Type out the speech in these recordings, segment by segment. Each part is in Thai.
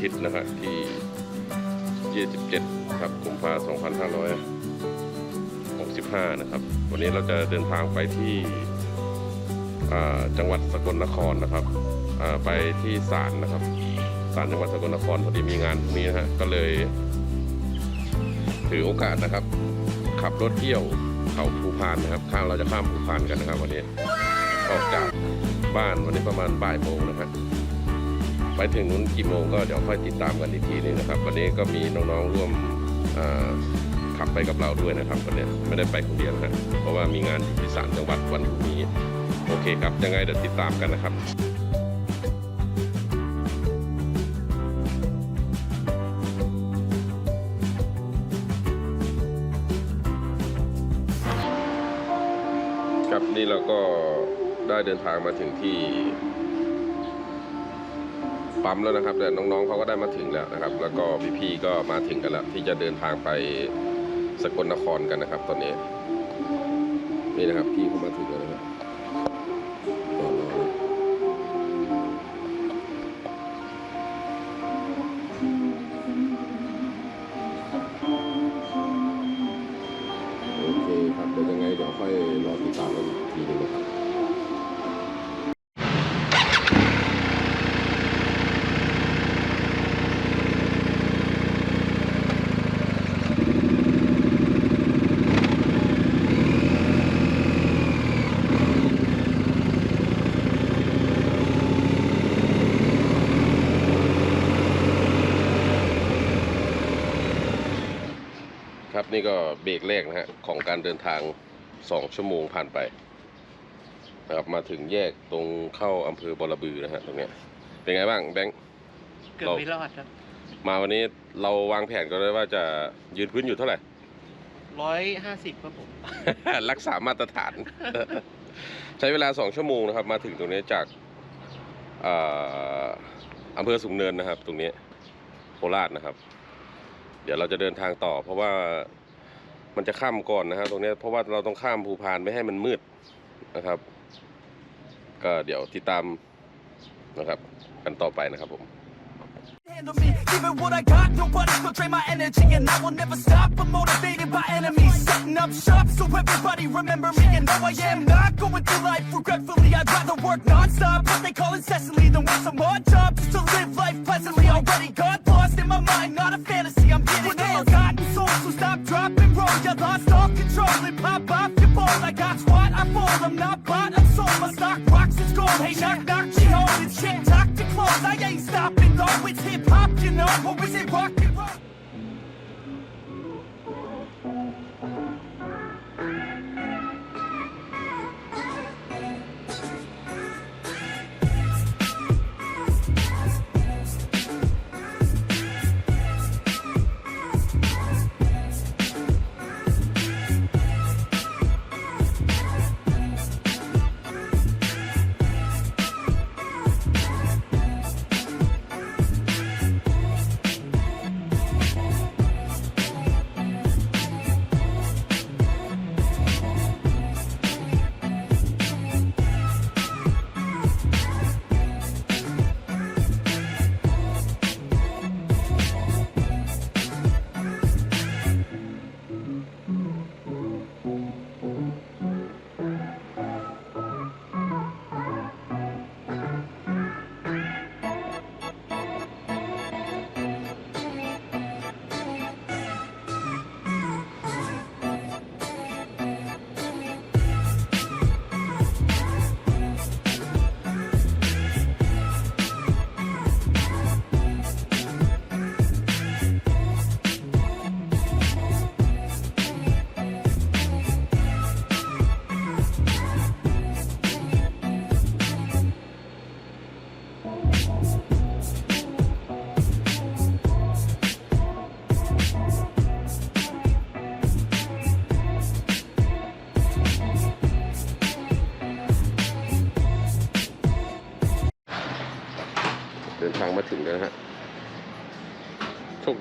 ทิตย์นะฮะที่ 27 ครับกุมภาพันธ์2565 นะครับ วันนี้เราจะเดินทางไปที่จังหวัดสกลนครนะครับไปที่ศาลนะครับศาลจังหวัดสกลนครพอดีมีงานพรุ่งนี้นะฮะก็เลยถือโอกาสนะครับ ขับรถเที่ยวเขาภูพานนะครับ ข้างเราจะข้ามภูพานกันนะครับ วันนี้ออกจากบ้านวันนี้ประมาณบ่ายโมงนะครับ ไปถึงนู้นกี่โมงก็เดี๋ยวค่อยติดตามกันอีกทีนึงนะครับ วันนี้ก็มีน้องๆร่วมขับไปกับเราด้วยนะครับวันนี้ไม่ได้ไปคนเดียวนะฮะเพราะว่ามีงานอยู่ที่ศาลจังหวัดวันพรุ่งนี้โอเคครับ ยังไงเดี๋ยวติดตามกันนะครับครับนี่เราก็ได้เดินทางมาถึงที่ ปั๊มแล้วนะครับแต่น้องๆเขาก็ได้มาถึงแล้วนะครับ แล้วก็พี่ๆก็มาถึงกันแล้วที่จะเดินทางไปสกลนครกันนะครับ ตอนนี้นี่นะครับพี่เขามาถึงแล้ว นี่ก็เบรกแรกนะฮะของการเดินทางสองชั่วโมงผ่านไปนะครับมาถึงแยกตรงเข้าอำเภอบอระบือนะฮะตรงเนี้ยเป็นไงบ้างแบงค์เกือบเราไม่รอดครับ มาวันนี้เราวางแผนกันเลยว่าจะยืนพื้นอยู่เท่าไหร่ร้อยห้าสิบครับผม รักษามาตรฐาน ใช้เวลาสองชั่วโมงนะครับ มาถึงตรงนี้จากเอ่ออำเภอสูงเนินนะครับ ตรงนี้โคราชนะครับเดี๋ยวเราจะเดินทางต่อ เพราะว่ามันจะข้ามก่อนนะครับตรงนี้เพราะว่าเราต้องข้ามภูพานไม่ให้มันมืดนะครับ ก็เดี๋ยวติดตามนะครับ กันต่อไปนะครับผม handle me. Giving what I got, nobody will drain my energy, and I will never stop. I'm motivated by enemies, setting up shop so everybody remember me. And no, I am not going through life regretfully. I'd rather work non-stop, what they call incessantly, than work some odd job just to live life pleasantly. Already got lost in my mind, not a fantasy. I'm getting With all gotten soul, so stop, drop, and roll. You lost all control and pop off your ball. I got squat, I fall. I'm not bought, I'm sold. My stock rocks, it's gold. Hey, knock, knock, she home. It's shit, talk to close. I ain't stopping though. It's hip pop, you what was it, rock, rock.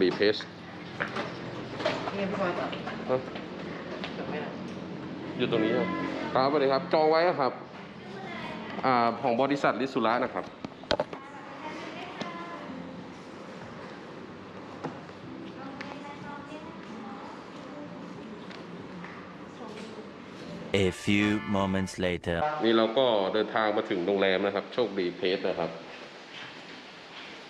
บีเพสอยู่ตรงนี้ครับครับสวัสดีครับ จองไว้ครับ อ่า ของบริษัทลิสุระนะครับ A few moments later นี่เราก็เดินทางมาถึงโรงแรมนะครับ โชคดีเพสนะครับ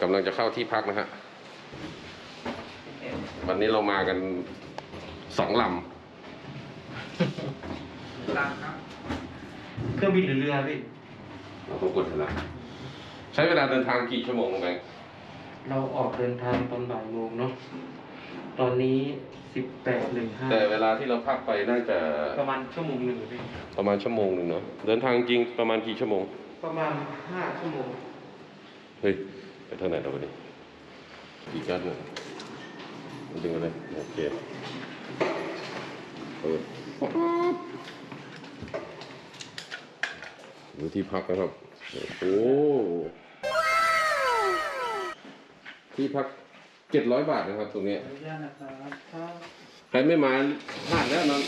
กำลังจะเข้าที่พักนะฮะ วันนี้เรามากันสองลเครื่องบินหรือเรือพี่ำเราต้องกดเถอะละใช้เวลาเดินทางกี่ชั่วโมงน้องแบงค์เราออกเดินทางตอนบ่ายโมงเนาะ ตอนนี้สิบแปดหนึ่งห้าแต่เวลาที่เราพักไปน่าจะประมาณชั่วโมงหนึ่งพี่ ประมาณชั่วโมงหนึ่งเนาะเดินทางจริงประมาณกี่ชั่วโมงประมาณห้าชั่วโมง เฮ้ยไปเท่าไหร่แล้ววันนี้กี่กัดเนี่ยมัน ดึงอะไรโอเคเปิดดูที่พักนะครับ โอ้โหที่พักเจ็ดร้อยบาทนะครับ ตรงเนี้ยอนุญาตนะครับถ้าใครไม่มาพลาดแล้วนะ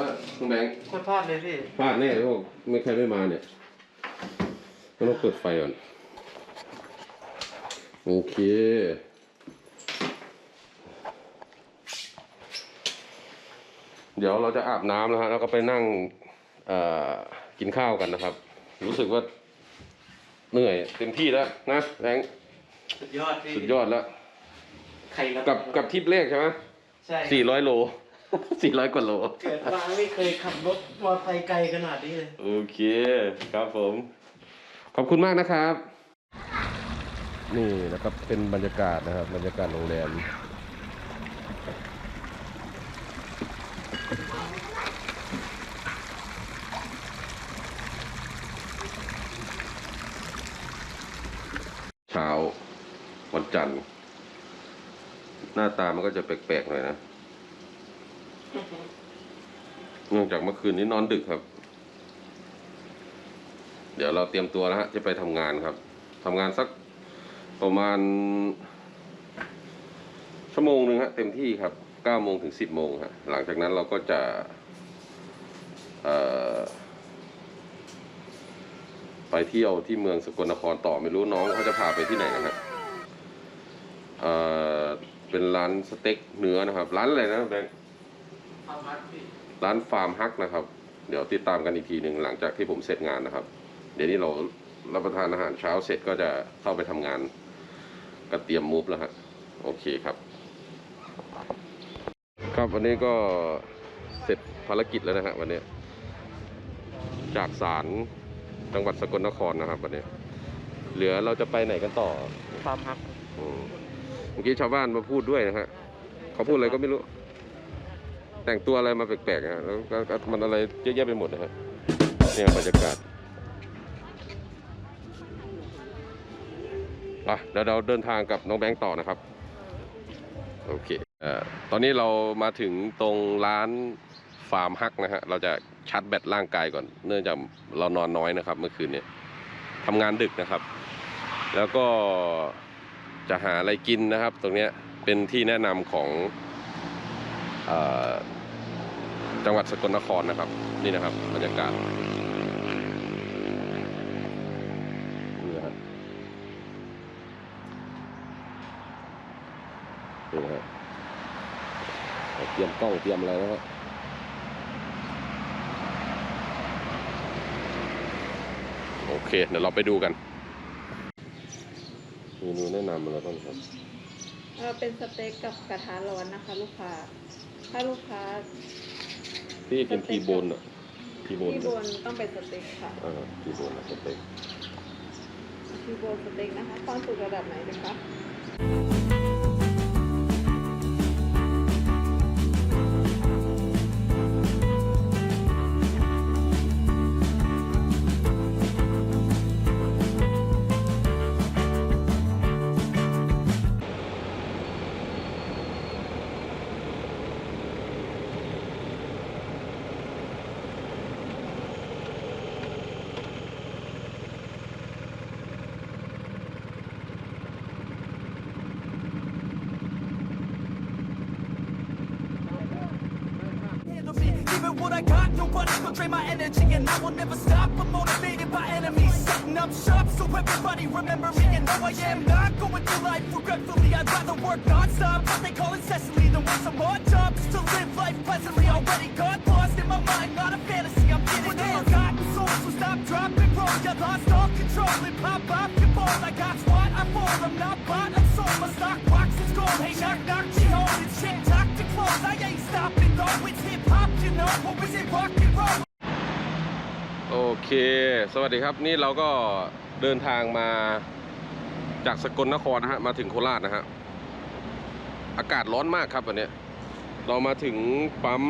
นะคุณแบงค์โคตรพลาดเลยพี่พลาดแน่พวกไม่ใครไม่มาเนี่ยก็ต้องเปิดไฟก่อน โอเค เดี๋ยวเราจะอาบน้ำแล้วฮะแล้วก็ไปนั่งเอ่อกินข้าวกันนะครับ รู้สึกว่าเหนื่อยเต็มที่แล้วนะแรงสุดยอดพี่สุดยอดแล้วใครรับกับกับทริปแรกใช่ไหมใช่สี่ร้อยโลสี่ร้อยกว่าโล เกิดมาไม่เคยขับรถมอเตอร์ไซค์ไกลขนาดนี้เลย โอเคครับผม ขอบคุณมากนะครับ นี่นะครับเป็นบรรยากาศนะครับ บรรยากาศโรงแรม เช้าวันจันทร์ หน้าตามันก็จะแปลกๆหน่อยนะ เนื่องจากเมื่อคืนนี้นอนดึกครับ เดี๋ยวเราเตรียมตัวแล้วฮะจะไปทำงานครับทำงานสักประมาณ ชั่วโมงหนึ่งฮะเต็มที่ครับเก้าโมงถึงสิบโมงฮะหลังจากนั้นเราก็จะ เอ่อ ไปเที่ยวที่เมืองสกลนครต่อไม่รู้น้องเขาจะพาไปที่ไหนกันฮะเอ่อเป็นร้านสเต็กเนื้อนะครับ ร้านอะไรนะแบงค์ร้านฟาร์มฮักนะครับ เดี๋ยวติดตามกันอีกทีหนึ่งหลังจากที่ผมเสร็จงานนะครับ เดี๋ยวนี้เรารับประทานอาหารเช้าเสร็จก็จะเข้าไปทำงาน ก็เตรียมมูฟแล้วฮะโอเคครับ ครับวันนี้ก็เสร็จภารกิจแล้วนะฮะวันนี้จากศาล จังหวัดสกลนครนะครับวันนี้ เหลือเราจะไปไหนกันต่อความฮักอืมเมื่อกี้ชาวบ้านมาพูดด้วยนะฮะเขาพูดอะไรก็ไม่รู้ แต่งตัวอะไรมาแปลกๆฮะแล้วก็ก็มันอะไรเยอะแยะไปหมดนะฮะเนี่ยบรรยากาศอะเดี๋ยวเราเดินทางกับน้องแบงค์ต่อนะครับ โอเคเอ่อตอนนี้เรามาถึงตรงร้านฟาร์มฮักนะฮะ เราจะ ชาร์จแบตร่างกายก่อน เนื่องจากเรานอนน้อยนะครับ เมื่อคืนเนี่ยทำงานดึกนะครับ แล้วก็จะหาอะไรกินนะครับ ตรงนี้เป็นที่แนะนำของอจังหวัดสกลนครนะครับ นี่นะครับบรรยากาศนี่นะครับนี่นะครับเตรียมกล้องเตรียมอะไรนะครับโอ เคเดี๋ยวเราไปดูกันเมนูแนะนำอะไรบ้างครับเอ่อเป็นสเต็กกับกระทะร้อนนะคะ ลูกค้า ถ้าลูกค้าที่กินทีโบนอะทีโบนที่บนต้องเป็นสเต็กค่ะอ่าทีโบนนะสเต็กที่บนสเต็กนะคะความสุกระดับไหนดีคะ got. Nobody's gonna drain my energy, and I will never stop. I'm motivated by enemies, setting up shop so everybody remember me and know I am not going through life regretfully. I'd rather work non-stop, what they call incessantly, than work some more jobs to live life pleasantly. Already got lost in my mind, not a fantasy. I'm getting there. Forgotten souls, so stop, drop, and roll. You lost all control and pop สวัสดีครับนี่เราก็เดินทางมาจากสกลนครนะฮะมาถึงโคราชนะฮะอากาศร้อนมากครับวันเนี้ยเรามาถึงปั๊ม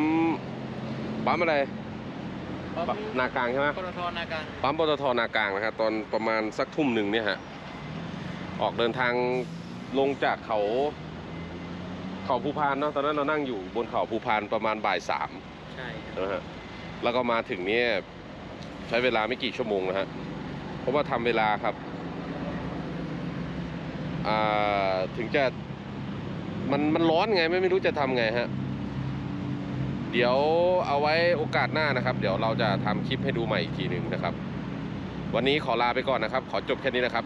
ปั๊มอะไรปั๊มนากลางใช่ไหมปตทนาการปั๊มปตทนากลางนะครับตอนประมาณสักทุ่มหนึ่งเนี่ยฮะออกเดินทางลงจากเขา เขาภูพานเนาะตอนนั้นเรานั่งอยู่บนเขาภูพานประมาณบ่ายสามใช่ครับนะฮะแล้วก็มาถึงเนี่ย ใช้เวลาไม่กี่ชั่วโมงนะฮะเพราะว่าทำเวลาครับถึงจะมันมันร้อนไงไม่ไม่รู้จะทำไงฮะเดี๋ยวเอาไว้โอกาสหน้านะครับ เดี๋ยวเราจะทำคลิปให้ดูใหม่อีกทีหนึ่งนะครับ วันนี้ขอลาไปก่อนนะครับ ขอจบแค่นี้นะครับ